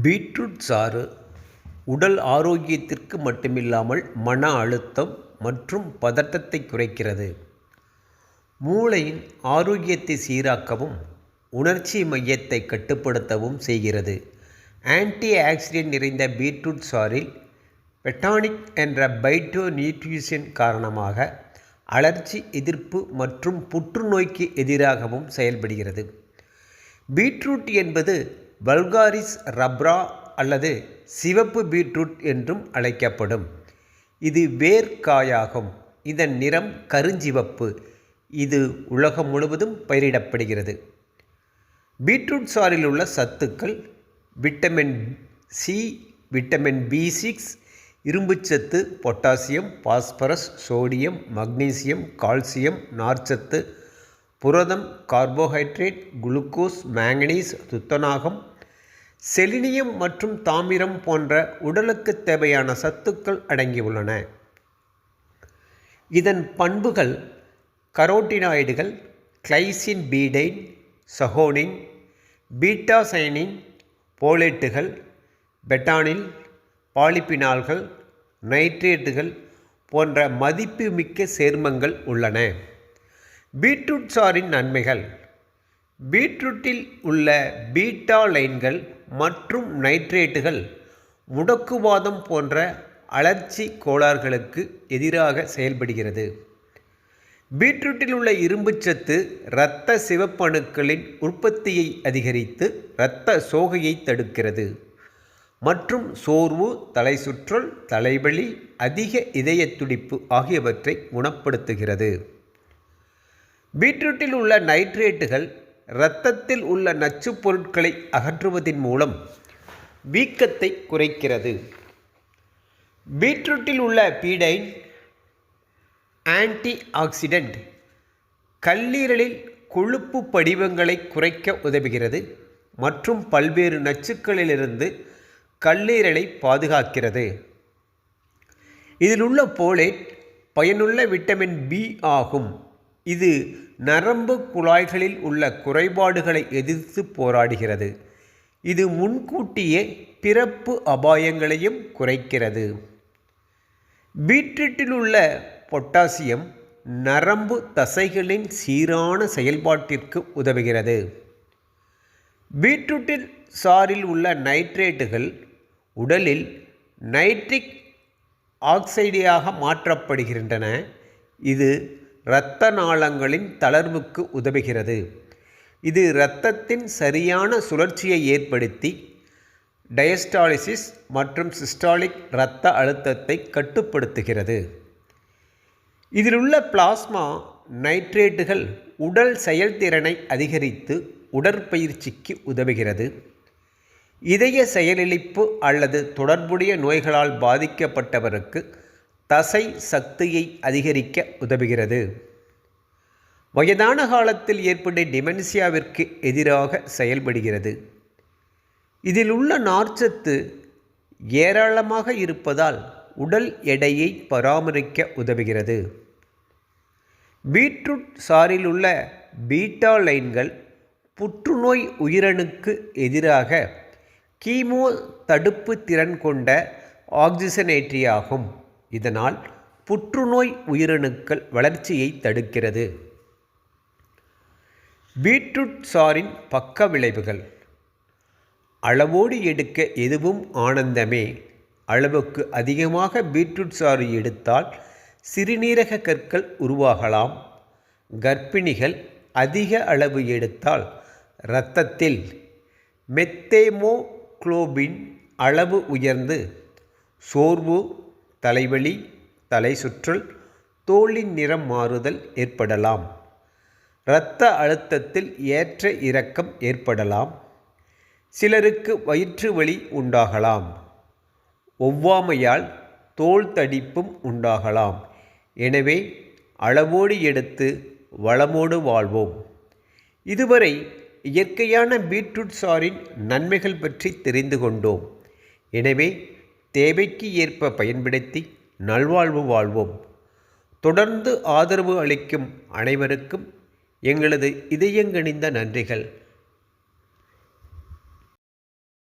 Beetroot சாறு உடல் ஆரோக்கியத்திற்கு மட்டுமில்லாமல் மன அழுத்தம் மற்றும் பதட்டத்தை குறைக்கிறது. மூளையின் ஆரோக்கியத்தை சீராக்கவும் உணர்ச்சி மையத்தை கட்டுப்படுத்தவும் செய்கிறது. ஆன்டி ஆக்சிடென்ட் நிறைந்த பீட்ரூட் சாறில் பெட்டானிக் என்ற பைட்டோ நியூட்ரிஷன் காரணமாக அலர்ஜி எதிர்ப்பு மற்றும் புற்றுநோய்க்கு எதிராகவும் செயல்படுகிறது. பீட்ரூட் என்பது வல்காரிஸ் ரப்ரா அல்லது சிவப்பு பீட்ரூட் என்றும் அழைக்கப்படும். இது வேர்க்காயாகும். இதன் நிறம் கருஞ்சிவப்பு. இது உலகம் முழுவதும் பயிரிடப்படுகிறது. பீட்ரூட் சாறில் உள்ள சத்துக்கள் vitamin C vitamin B six இரும்புச்சத்து potassium phosphorus sodium magnesium calcium நார்ச்சத்து புரதம் கார்போஹைட்ரேட் குளுக்கோஸ் மேங்கனீஸ் துத்தநாகம் செலினியம் மற்றும் தாமிரம் போன்ற உடலுக்கு தேவையான சத்துக்கள் அடங்கியுள்ளன. இதன் பண்புகள் கரோட்டினாய்டுகள் கிளைசின் பீடைன் சஹோனின் பீட்டாசைனின் போலேட்டுகள் பெட்டானில் பாலிபினால்கள் நைட்ரேட்டுகள் போன்ற மதிப்புமிக்க சேர்மங்கள் உள்ளன. பீட்ரூட் சாரின் நன்மைகள். பீட்ரூட்டில் உள்ள பீட்டா லைன்கள் மற்றும் நைட்ரேட்டுகள் முடக்குவாதம் போன்ற அலர்ச்சி கோளாறுகளுக்கு எதிராக செயல்படுகிறது. பீட்ரூட்டில் உள்ள இரும்புச்சத்து இரத்த சிவப்பணுக்களின் உற்பத்தியை அதிகரித்து இரத்த சோகையை தடுக்கிறது. மற்றும் சோர்வு தலை சுற்றல் தலைவலி அதிக இதய துடிப்பு ஆகியவற்றை குணப்படுத்துகிறது. பீட்ரூட்டில் உள்ள நைட்ரேட்டுகள் இரத்தத்தில் உள்ள நச்சுப் பொருட்களை அகற்றுவதன் மூலம் வீக்கத்தை குறைக்கிறது. பீட்ரூட்டில் உள்ள பீடைன் ஆன்டி ஆக்சிடெண்ட் கல்லீரலில் கொழுப்பு படிவங்களை குறைக்க உதவுகிறது மற்றும் பல்வேறு நச்சுக்களிலிருந்து கல்லீரலை பாதுகாக்கிறது. இதில் உள்ள போலேட் பயனுள்ள விட்டமின் பி ஆகும். இது நரம்பு குழாய்களில் உள்ள குறைபாடுகளை எதிர்த்து போராடுகிறது. இது முன்கூட்டியே பிறப்பு அபாயங்களையும் குறைக்கிறது. பீட்ரூட்டில் உள்ள பொட்டாசியம் நரம்பு தசைகளின் சீரான செயல்பாட்டிற்கு உதவுகிறது. பீட்ரூட்டில் சாறில் உள்ள நைட்ரேட்டுகள் உடலில் நைட்ரிக் ஆக்சைடாக மாற்றப்படுகின்றன. இது இரத்த நாளங்களின் தளர்வுக்கு உதவுகிறது. இது இரத்தத்தின் சரியான சுழற்சியை ஏற்படுத்தி டயஸ்டாலிசிஸ் மற்றும் சிஸ்டாலிக் இரத்த அழுத்தத்தை கட்டுப்படுத்துகிறது. இதில் உள்ள பிளாஸ்மா நைட்ரேட்டுகள் உடல் செயல்திறனை அதிகரித்து உடற்பயிற்சிக்கு உதவுகிறது. இதய செயலிழப்பு அல்லது தொடர்புடைய நோய்களால் பாதிக்கப்பட்டவருக்கு தசை சக்தியை அதிகரிக்க உதவுகிறது. வயதான காலத்தில் ஏற்படும் டிமென்சியாவிற்கு எதிராக செயல்படுகிறது. இதில் உள்ள நார்ச்சத்து ஏராளமாக இருப்பதால் உடல் எடையை பராமரிக்க உதவுகிறது. பீட்ரூட் சாரில் உள்ள பீட்டா லைன்கள் புற்றுநோய் உயிரணுக்கு எதிராக கீமோ தடுப்பு திறன் கொண்ட ஆக்சிஜனேற்றியாகும். இதனால் புற்றுநோய் உயிரணுக்கள் வளர்ச்சியை தடுக்கிறது. பீட்ரூட் சாரின் பக்க விளைவுகள். அளவோடு எடுக்க எதுவும் ஆனந்தமே. அளவுக்கு அதிகமாக பீட்ரூட் சாறு எடுத்தால் சிறுநீரக கற்கள் உருவாகலாம். கர்ப்பிணிகள் அதிக அளவு எடுத்தால் இரத்தத்தில் மெத்தேமோக்ளோபின் அளவு உயர்ந்து சோர்வு தலைவலி தலை சுற்றல் தோலின் நிறம் மாறுதல் ஏற்படலாம். இரத்த அழுத்தத்தில் ஏற்ற இறக்கம் ஏற்படலாம். சிலருக்கு வயிற்று வலி உண்டாகலாம். ஒவ்வாமையால் தோல் தடிப்பும் உண்டாகலாம். எனவே அளவோடு எடுத்து வளமோடு வாழ்வோம். இதுவரை இயற்கையான பீட்ரூட் சாரின் நன்மைகள் பற்றி தெரிந்து கொண்டோம். எனவே தேவைக்கு ஏற்ப பயன்படுத்தி நல்வாழ்வு வாழ்வோம். தொடர்ந்து ஆதரவு அளிக்கும் அனைவருக்கும் எங்களது இதயங்கனிந்த நன்றிகள்.